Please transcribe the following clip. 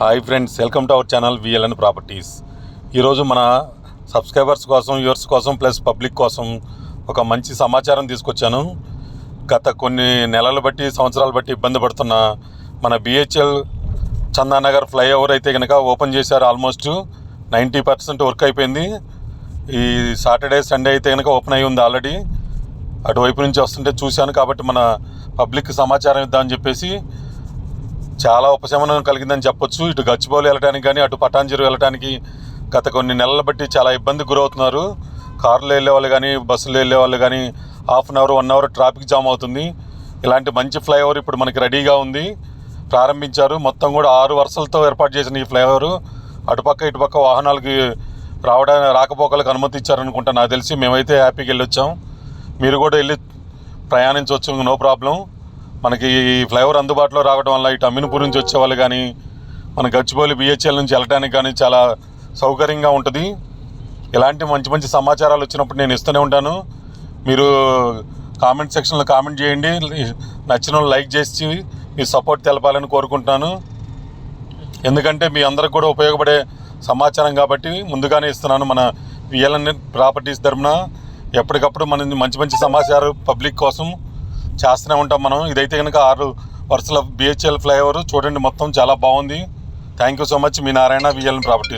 Hi friends welcome to our channel VLN properties ఈరోజు మన subscribers కోసం వ్యూవర్స్ కోసం ప్లస్ పబ్లిక్ కోసం ఒక మంచి సమాచారం తీసుకొచ్చాను. గత కొన్ని నెలలు బట్టి సంవత్సరాలు బట్టి ఇబ్బంది పడుతున్న మన బిహెచ్ఎల్ చందానగర్ ఫ్లైఓవర్ అయితే కనుక ఓపెన్ చేశారు ఆల్మోస్ట్ నైంటీ పర్సెంట్ వర్క్ అయిపోయింది. ఈ సాటర్డే సండే అయితే కనుక ఓపెన్ అయి ఉంది ఆల్రెడీ. అటువైపు నుంచి వస్తుంటే చూశాను కాబట్టి మన పబ్లిక్ సమాచారం ఇద్దామని చెప్పేసి చాలా ఉపశమనం కలిగిందని చెప్పొచ్చు. ఇటు గచ్చిబౌలి వెళ్ళడానికి కానీ అటు పటాంజీరు వెళ్ళడానికి గత కొన్ని నెలల బట్టి చాలా ఇబ్బందికి గురవుతున్నారు. కార్లో వెళ్ళే వాళ్ళు కానీ బస్సులో వెళ్ళే వాళ్ళు కానీ half an hour one hour traffic jam అవుతుంది. ఇలాంటి మంచి ఫ్లైఓవర్ ఇప్పుడు మనకి రెడీగా ఉంది. ప్రారంభించారు. మొత్తం కూడా ఆరు వరుసలతో ఏర్పాటు చేసిన ఈ ఫ్లైఓవర్. అటుపక్క ఇటుపక్క వాహనాలకి రావడానికి రాకపోకలకు అనుమతి ఇచ్చారనుకుంటా నాకు తెలిసి మేమైతే హ్యాపీకి వెళ్ళొచ్చాం. మీరు కూడా వెళ్ళి ప్రయాణించవచ్చు నో ప్రాబ్లం. మనకి ఈ ఫ్లైఓవర్ అందుబాటులో రావడం వల్ల ఇటు అమ్మినపూర్ నుంచి వచ్చే వాళ్ళు కానీ మన గచ్చిబౌలి బిహెచ్ఎల్ నుంచి వెళ్ళడానికి కానీ చాలా సౌకర్యంగా ఉంటుంది. ఇలాంటి మంచి మంచి సమాచారాలు వచ్చినప్పుడు నేను ఇస్తూనే ఉంటాను. మీరు కామెంట్ సెక్షన్లో కామెంట్ చేయండి. నచ్చిన లైక్ చేసి మీ సపోర్ట్ తెలపాలని కోరుకుంటున్నాను. ఎందుకంటే మీ అందరికి కూడా ఉపయోగపడే సమాచారం కాబట్టి ముందుగానే ఇస్తున్నాను మన విఎల్ఎన్ ప్రాపర్టీస్ తరఫున ఎప్పటికప్పుడు మన మంచి మంచి సమాచారం పబ్లిక్ కోసం చేస్తూనే ఉంటాం మనం. ఇదైతే కనుక ఆరు వరుసల బిహెచ్ఎల్ ఫ్లైఓవర్ చూడండి మొత్తం చాలా బాగుంది. థ్యాంక్ యూ సో మచ్ మీ నారాయణ విఎల్ఎన్ ప్రాపర్టీస్